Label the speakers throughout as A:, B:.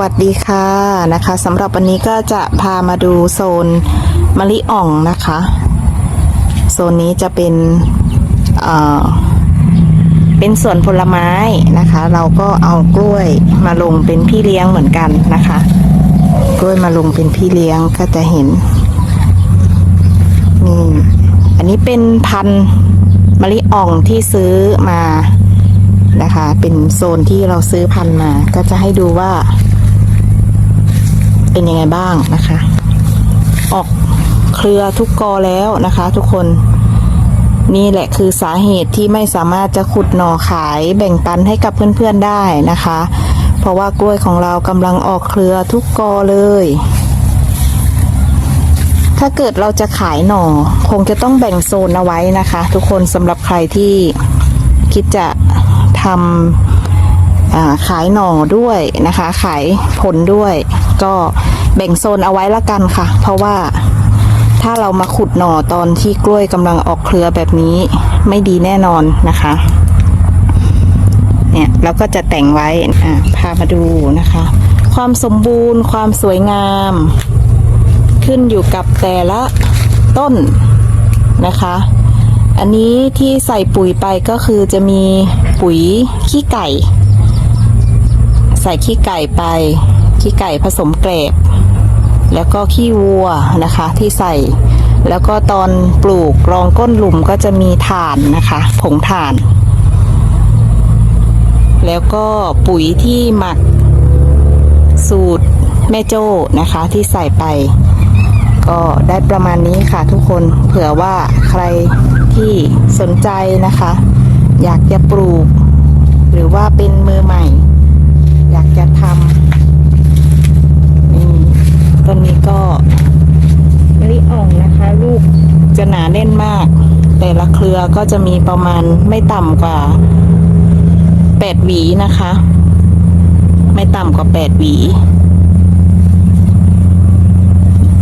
A: วัสดีค่ะนะคะสำหรับวันนี้ก็จะพามาดูโซนมะลิอ่องนะคะ โซนนี้จะเป็นเอ่อเป็นสวนผลไม้นะคะ เราก็เอากล้วยมาลงเป็นพี่เลี้ยงเหมือนกันนะคะ กล้วยมาลงเป็นพี่เลี้ยงก็จะเห็นนี่อันนี้เป็นพันธุ์มะลิอ่องที่ซื้อมานะคะ เป็นโซนที่เราซื้อพันธุ์มา ก็จะให้ดูว่า เป็นยังไงบ้างนะคะ ออกเครือทุกกอแล้วนะคะ ทุกคนนี่แหละคือสาเหตุที่ไม่สามารถจะขุดหน่อขายแบ่งปันให้กับเพื่อนๆได้นะคะ เพราะว่ากล้วยของเรากำลังออกเครือทุกกอเลย ถ้าเกิดเราจะขายหน่อ คงจะต้องแบ่งโซนเอาไว้นะคะ ทุกคนสำหรับใครที่คิดจะทำ ขายหน่อด้วยนะคะ ขายผลด้วย ก็แบ่งโซนเอาไว้ละกันค่ะ เพราะว่าถ้าเรามาขุดหน่อตอนที่กล้วยกำลังออกเครือแบบนี้ไม่ดีแน่นอนนะคะ เนี่ยเราก็จะแต่งไว้อ่าพามาดูนะคะ ความสมบูรณ์ความสวยงาม ขึ้นอยู่กับแต่ละต้นนะคะ อันนี้ที่ใส่ปุ๋ยไปก็คือจะมีปุ๋ยขี้ไก่ ใส่ขี้ไก่ไป ขี้ไก่ผสมเกรบแล้วก็ขี้วัวนะคะที่ใส่ แล้วก็ตอนปลูกรองก้นหลุมก็จะมีถ่านนะคะ ผงถ่าน แล้วก็ปุ๋ยที่หมักสูตรแม่โจ้นะคะที่ใส่ไป ก็ได้ประมาณนี้ค่ะทุกคนเผื่อว่าใครที่สนใจนะคะ อยากจะปลูก หรือว่าเป็นมือใหม่ อยากจะทำนี่ต้นนี้ก็มะลิอ่องนะคะ ลูกจะหนาแน่นมาก แต่ละเครือก็จะมีประมาณไม่ต่ำกว่าแปดหวีนะคะ ไม่ต่ำกว่าแปดหวี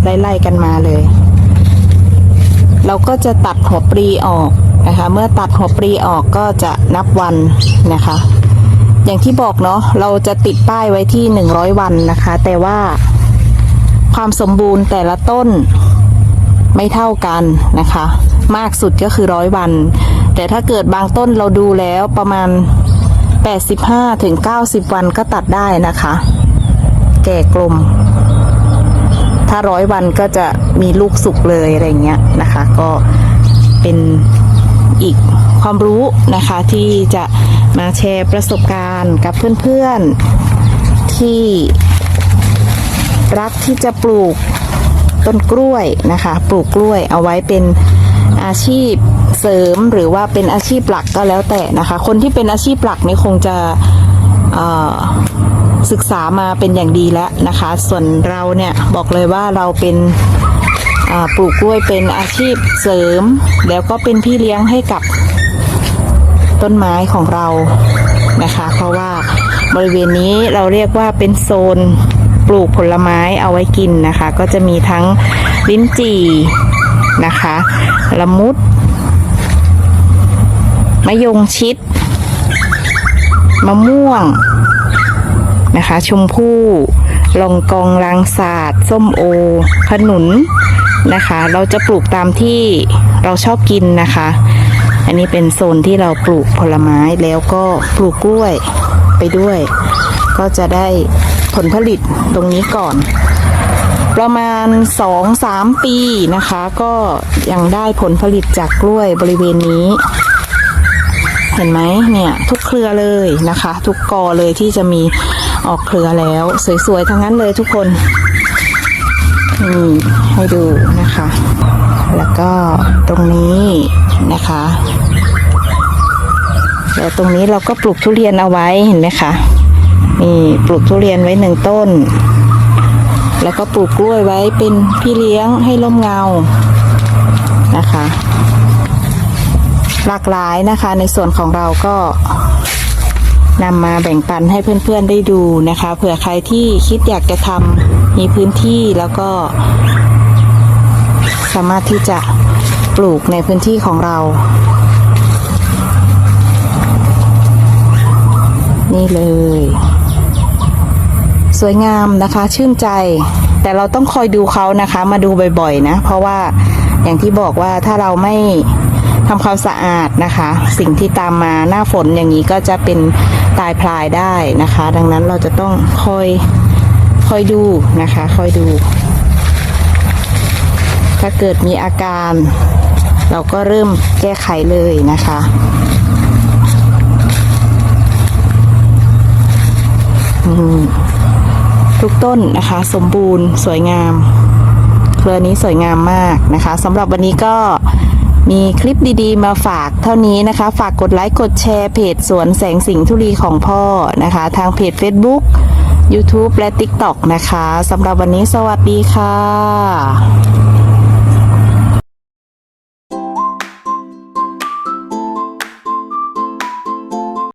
A: ไล่ๆกันมาเลย เราก็จะตัดหัวปลีออกนะคะ เมื่อตัดหัวปลีออกก็จะนับวันนะคะ อย่างที่บอกเนาะเราจะติดป้ายไว้ที่ 100 วันนะคะ แต่ว่าความสมบูรณ์แต่ละต้นไม่เท่ากันนะคะ มากสุดก็คือร้อยวัน แต่ถ้าเกิดบางต้นเราดูแล้วประมาณ 85ถึง90 วันก็ตัดได้นะคะ แก่กลม ถ้าร้อยวันก็จะมีลูกสุกเลยอะไรเงี้ยนะคะ ก็เป็นอีกความรู้นะคะที่จะ มาแชร์ประสบการณ์กับเพื่อนๆ ที่รักที่จะปลูกต้นกล้วยนะคะ ปลูกกล้วยเอาไว้เป็นอาชีพเสริมหรือว่าเป็นอาชีพหลักก็แล้วแต่นะคะ คนที่เป็นอาชีพหลักนี่คงจะศึกษามาเป็นอย่างดีแล้วนะคะ ส่วนเราเนี่ยบอกเลยว่าเราเป็นปลูกกล้วยเป็นอาชีพเสริม แล้วก็เป็นพี่เลี้ยงให้กับ ต้นไม้ของเรานะคะ เพราะว่าบริเวณนี้เราเรียกว่าเป็นโซนปลูกผลไม้เอาไว้กินนะคะ ก็จะมีทั้งลิ้นจี่นะคะละมุดมะยงชิดมะม่วงนะคะ ชมพู่ลองกองลางศาสตร์ส้มโอ ขนุนนะคะ เราจะปลูกตามที่เราชอบกินนะคะ อันนี้เป็นโซนที่เราปลูกผลไม้แล้วก็ปลูกกล้วยไปด้วย ก็จะได้ผลผลิตตรงนี้ก่อน ประมาณ 2-3 ปีนะคะ ก็ยังได้ผลผลิตจากกล้วยบริเวณนี้ เห็นไหมเนี่ยทุกเครือเลยนะคะ ทุกกอเลยที่จะมีออกเครือแล้ว สวยๆทั้งนั้นเลยทุกคน นี่ให้ดูนะคะ แล้วก็ตรงนี้นะคะแล้วตรงนี้เราก็ปลูกทุเรียนเอาไว้เห็นไหมคะนี่ปลูกทุเรียนไว้หนึ่งต้น แล้วก็ปลูกกล้วยไว้เป็นพี่เลี้ยงให้ร่มเงานะคะ หลากหลายนะคะในส่วนของเราก็นำมาแบ่งปันให้เพื่อนๆได้ดูนะคะเผื่อใครที่คิดอยากจะทำ มีพื้นที่แล้วก็ สามารถที่จะปลูกในพื้นที่ของเรา นี่เลย สวยงามนะคะชื่นใจ แต่เราต้องคอยดูเขานะคะ มาดูบ่อยๆนะ เพราะว่าอย่างที่บอกว่าถ้าเราไม่ทำความสะอาดนะคะ สิ่งที่ตามมาหน้าฝนอย่างนี้ก็จะเป็นตายพลายได้นะคะ ดังนั้นเราจะต้องคอย คอยดูนะคะ คอยดู ถ้าเกิดมีอาการ เราก็เริ่มแก้ไขเลยนะคะทุกต้นนะคะ สมบูรณ์สวยงาม เครือนี้สวยงามมากนะคะสำหรับวันนี้ก็มีคลิปดีๆ มาฝากเท่านี้นะคะ ฝากกดไลค์กดแชร์เพจสวนแสงสิงห์ทุลีของพ่อนะคะ ทางเพจ Facebook YouTube และ TikTok นะคะสำหรับวันนี้สวัสดีค่ะ